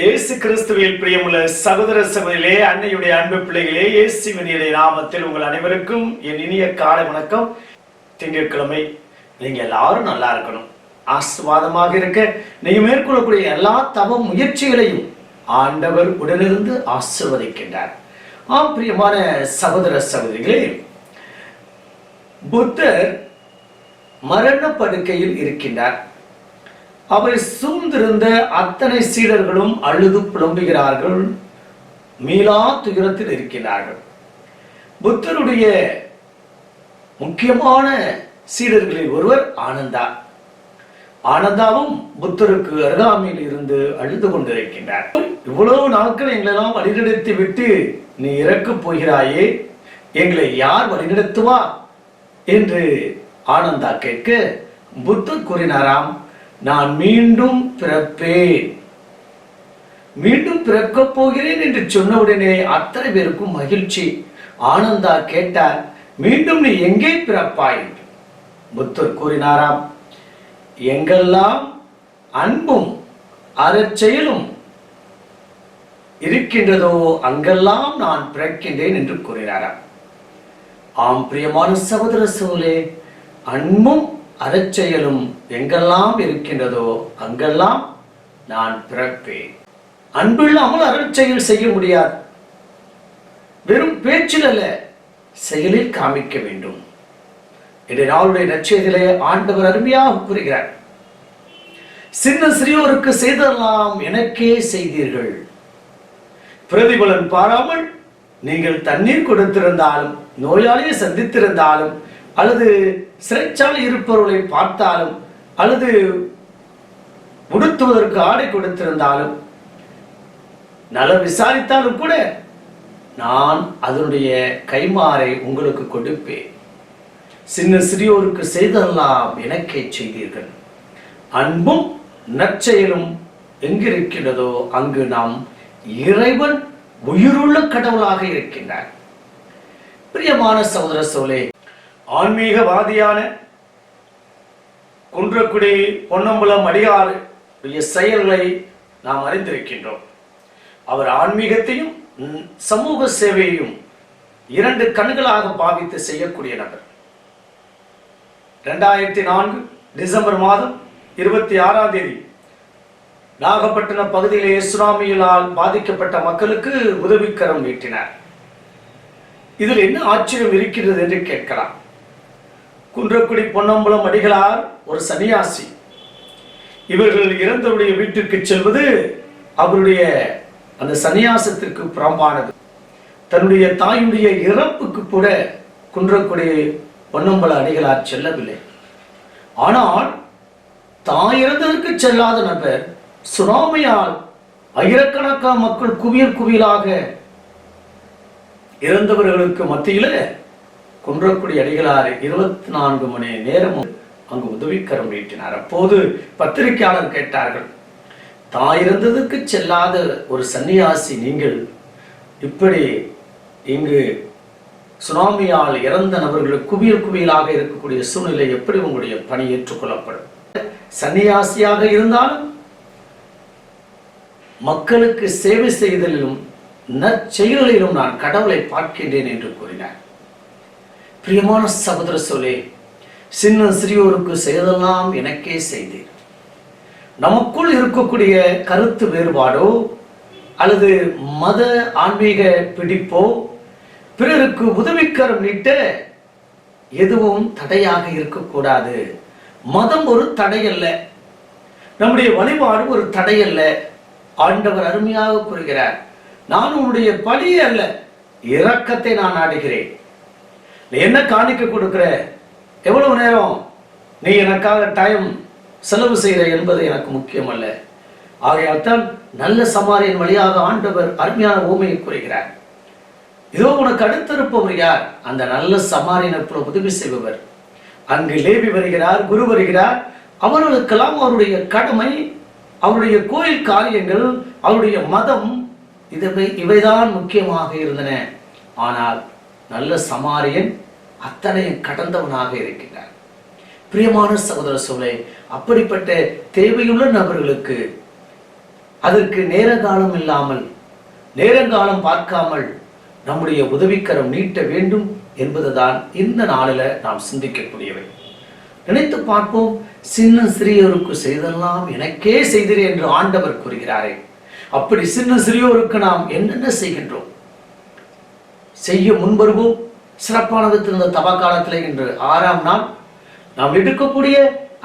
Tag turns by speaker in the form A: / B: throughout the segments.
A: இயேசு கிறிஸ்துவில் பிரியமுள்ள சகோதர சகோதரிகளே அன்னையுடைய அன்பு பிள்ளைகளே இயேசுவினுடைய நாமத்தில் உங்கள் அனைவருக்கும் என் இனிய காலை வணக்கம். திங்கட்கிழமை நீங்க எல்லாரும் நல்லா இருக்கணும். ஆசிர்வாதமாக இருக்க நீங்க மேற்கொள்ளக்கூடிய எல்லா தவ முயற்சிகளையும் ஆண்டவர் உடனிருந்து ஆசிர்வதிக்கின்றார். ஆம் பிரியமான சகோதர சகோதரிகளே புத்தர் மரண படுக்கையில் இருக்கின்றார். அவரை சூழ்ந்திருந்த அத்தனை சீடர்களும் அழுது புலம்புகிறார்கள். மீளா துயரத்தில் இருக்கிறார்கள் புத்தருடைய முக்கியமான சீடர்களில் ஒருவர் ஆனந்தா. ஆனந்தாவும் புத்தருக்கு அருகாமையில் இருந்து அழுது கொண்டிருக்கின்றார். இவ்வளவு நாட்கள் எங்களெல்லாம் வழிநடத்தி விட்டு நீ இறக்கப் போகிறாயே எங்களை யார் வழிநடத்துவா? என்று ஆனந்தா கேட்க புத்தர் கூறினாராம் நான் மீண்டும் பிறப்பேன். மீண்டும் பிறக்கப் போகிறேன் என்று சொன்னவுடனே அத்தனை பேருக்கும் மகிழ்ச்சி. ஆனந்தா கேட்டார் மீண்டும் நீ எங்கே பிறப்பாய்? என்று புத்தர் கூறினாராம் எங்கெல்லாம் அன்பும் அறச்செயலும் இருக்கின்றதோ அங்கெல்லாம் நான் பிறக்கின்றேன் என்று கூறினாராம். ஆம் பிரியமான சகோதர சோலே அன்பும் அறச்செயலும் எங்கெல்லாம் இருக்கின்றதோ அங்கெல்லாம் நான் பிறப்பேன். அன்பில்லாமல் அறச்செயல் செய்ய முடியாது. வெறும் பேச்சில் அல்ல செயலில் காமிக்க வேண்டும். இன்றைய நாளுடைய நச்செய்திலே ஆண்டவர் அருமையாக கூறுகிறார். சின்ன சிறியோருக்கு செய்தெல்லாம் எனக்கே செய்தீர்கள். பிரதிபலன் பாராமல் நீங்கள் தண்ணீர் கொடுத்திருந்தாலும் நோயாளியை சந்தித்திருந்தாலும் அல்லது சிறைச்சாலை இருப்பவர்களை பார்த்தாலும் அல்லது உடுத்துவதற்கு ஆடை கொடுத்திருந்தாலும் நல விசாரித்தாலும் கூட நான் அதனுடைய கைமாறை உங்களுக்கு கொடுப்பேன். சின்ன சிறியோருக்கு செய்தெல்லாம் எனக்கே செய்தீர்கள். அன்பும் நற்செயலும் எங்கிருக்கின்றதோ அங்கு நாம் இறைவன் உயிருள்ள கடவுளாக இருக்கின்றார். பிரியமான சகோதர சோலே ஆன்மீகவாதியான குன்றக்குடி பொன்னம்பலம் அடியாருடைய செயல்களை நாம் அறிந்திருக்கின்றோம். அவர் ஆன்மீகத்தையும் சமூக சேவையையும் இரண்டு கண்களாக பாவித்து செய்யக்கூடிய நபர். ரெண்டாயிரத்தி நான்கு டிசம்பர் மாதம் இருபத்தி ஆறாம் தேதி நாகப்பட்டினம் பகுதியிலே சுனாமியினால் பாதிக்கப்பட்ட மக்களுக்கு உதவிக்கரம் நீட்டினார். இதில் என்ன ஆச்சரியம் இருக்கிறது என்று கேட்கலாம். குன்றக்குடி பொன்னம்பலம் அடிகளார் ஒரு சன்னியாசி. இவர்கள் இறந்தவருடைய வீட்டிற்கு செல்வது அவருடைய அந்த சன்னியாசத்திற்கு புறம்பானது. தன்னுடைய தாயுடைய இறப்புக்கு கூட குன்றக்குடி பொன்னம்பல அடிகளார் செல்லவில்லை. ஆனால் தாய் இறந்ததற்கு செல்லாத நபர் சுனாமியால் ஆயிரக்கணக்கான மக்கள் குவியல் குவியலாக இறந்தவர்களுக்கு மத்தியில குன்றக்குடி அடிகளாறு இருபத்தி நான்கு மணி நேரமும் அங்கு உதவிக்கரம் நீட்டினார். அப்போது பத்திரிகையாளர் கேட்டார்கள் தாயிருந்ததுக்கு செல்லாத ஒரு சன்னியாசி நீங்கள் இப்படி இங்கு சுனாமியால் இறந்த நபர்களுக்கு குவியல் குவியலாக இருக்கக்கூடிய சூழ்நிலை எப்படி உங்களுடைய பணி ஏற்றுக்கொள்ளப்படும்? சன்னியாசியாக இருந்தாலும் மக்களுக்கு சேவை செய்தலிலும் நற்செயல்களிலும் நான் கடவுளை பார்க்கின்றேன் என்று கூறினார். பிரியமான சகோதர சொல்லே சின்ன சிறியோருக்கு செய்தெல்லாம் எனக்கே செய்தீர். நமக்குள் இருக்கக்கூடிய கருத்து வேறுபாடோ அல்லது மத ஆன்மீக பிடிப்போ பிறருக்கு உதவிக்கரம் நீட்ட எதுவும் தடையாக இருக்கக்கூடாது. மதம் ஒரு தடையல்ல. நம்முடைய வழிபாடு ஒரு தடையல்ல. ஆண்டவர் அருமையாக கூறுகிறார் நான் உன்னுடைய பழி அல்ல இரக்கத்தை நான் நாடுகிறேன். நீ என்ன காணிக்க கொடுக்குற? எவ்வளவு நேரம்? நீ எனக்காக டைம் செலவு செய்கிற என்பது எனக்கு முக்கியம் அல்ல ஆகையால் தான் நல்ல சமாரியன் வழியாக ஆண்டவர் அருமையான ஊமையை கூறுகிறார். இதோ உனக்கு அடுத்திருப்பவர் யார்? அந்த நல்ல சமாரியனை போல உதவி செய்பவர். அங்கு லேபி வருகிறார் குரு வருகிறார். அவர்களுக்கெல்லாம் அவருடைய கடமை அவருடைய கோயில் காரியங்கள் அவருடைய மதம் இவை இவைதான் முக்கியமாக இருந்தன. ஆனால் நல்ல சமாரியன் அத்தனையும் கடந்தவனாக இருக்கின்றார் பிரியமான சகோதர சோலை அப்படிப்பட்ட தேவையுள்ள நபர்களுக்கு அதற்கு நேரகாலம் இல்லாமல் நேரங்காலம் பார்க்காமல் நம்முடைய உதவிக்கரம் நீட்ட வேண்டும் என்பதுதான் இந்த நாளில் நாம் சிந்திக்கக்கூடியவை. நினைத்து பார்ப்போம் சின்ன சிறியோருக்கு செய்தெல்லாம் எனக்கே செய்தீர் என்று ஆண்டவர் கூறுகிறாரே. அப்படி சின்ன சிறியோருக்கு நாம் என்னென்ன செய்கின்றோம்? செய்ய முன்வருவோம். சிறப்பானது விதத்தில் தவ காலத்தில் இன்று ஆறாம் நாள். நாம் எடுக்கக்கூடிய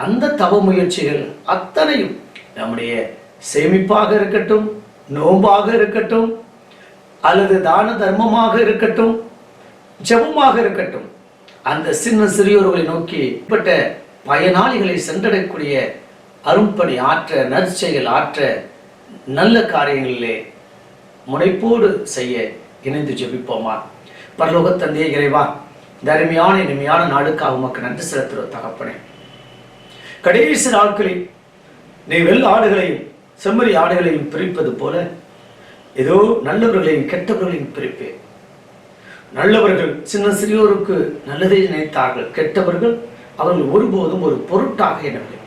A: அந்த தவ முயற்சிகள் அத்தனையும் நம்முடைய சேமிப்பாக இருக்கட்டும் நோம்பாக இருக்கட்டும் அல்லது தான தர்மமாக இருக்கட்டும் ஜெபமாக இருக்கட்டும் அந்த சின்ன சிறியோர்களை நோக்கி இப்பட்ட பயனாளிகளை சென்றடையக்கூடிய அரும்பணி ஆற்ற நற்செயல் ஆற்ற நல்ல காரியங்களிலே முனைப்போடு செய்ய இணைந்து ஜெபிப்போமா பரலோக தந்தைய இறைவா இந்த அருமையான இனிமையான நாளுக்காக உமக்கு நன்றி செலுத்துகிற தகப்பனே. கடைசி நாட்களில் நீ வெள்ள ஆடுகளையும் செம்மறி ஆடுகளையும் பிரிப்பது போல ஏதோ நல்லவர்களையும் கெட்டவர்களையும் பிரிப்பேன். நல்லவர்கள் சின்ன சிறியோருக்கு நல்லதை நினைத்தார்கள் கெட்டவர்கள் அவர்கள் ஒருபோதும் ஒரு பொருட்டாக எனவில்லை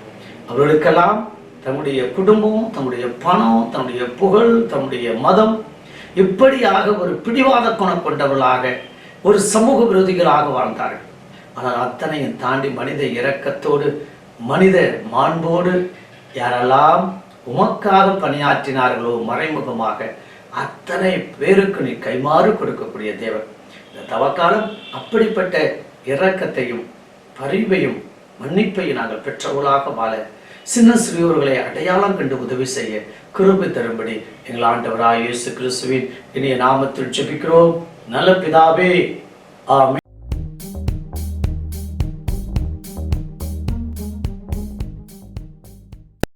A: அவர்களுக்கெல்லாம் தன்னுடைய குடும்பம் தம்முடைய பணம் தன்னுடைய புகழ் தன்னுடைய மதம் இப்படியாக ஒரு பிடிவாத குணம் கொண்டவர்களாக ஒரு சமூக விரோதிகளாக வாழ்ந்தார்கள். ஆனால் அத்தனையும் தாண்டி மனித இரக்கத்தோடு மனித மாண்போடு யாரெல்லாம் உமக்காக பணியாற்றினார்களோ மறைமுகமாக அத்தனை பேருக்கு நீ கைமாறு கொடுக்கக்கூடிய தேவன். இந்த தவக்காலம் அப்படிப்பட்ட இரக்கத்தையும் பரிவையும் மன்னிப்பையும் நாங்கள் பெற்றவர்களாக வாழ சின்ன சிறியோர்களை அடையாளம் கண்டு உதவி செய்ய கிருபை தரும்படி எங்கள் ஆண்டவராய் இயேசு கிறிஸ்துவின் இனிய நாமத்தில் ஜெபிக்கிறோம். நல்ல பிதாவே ஆமே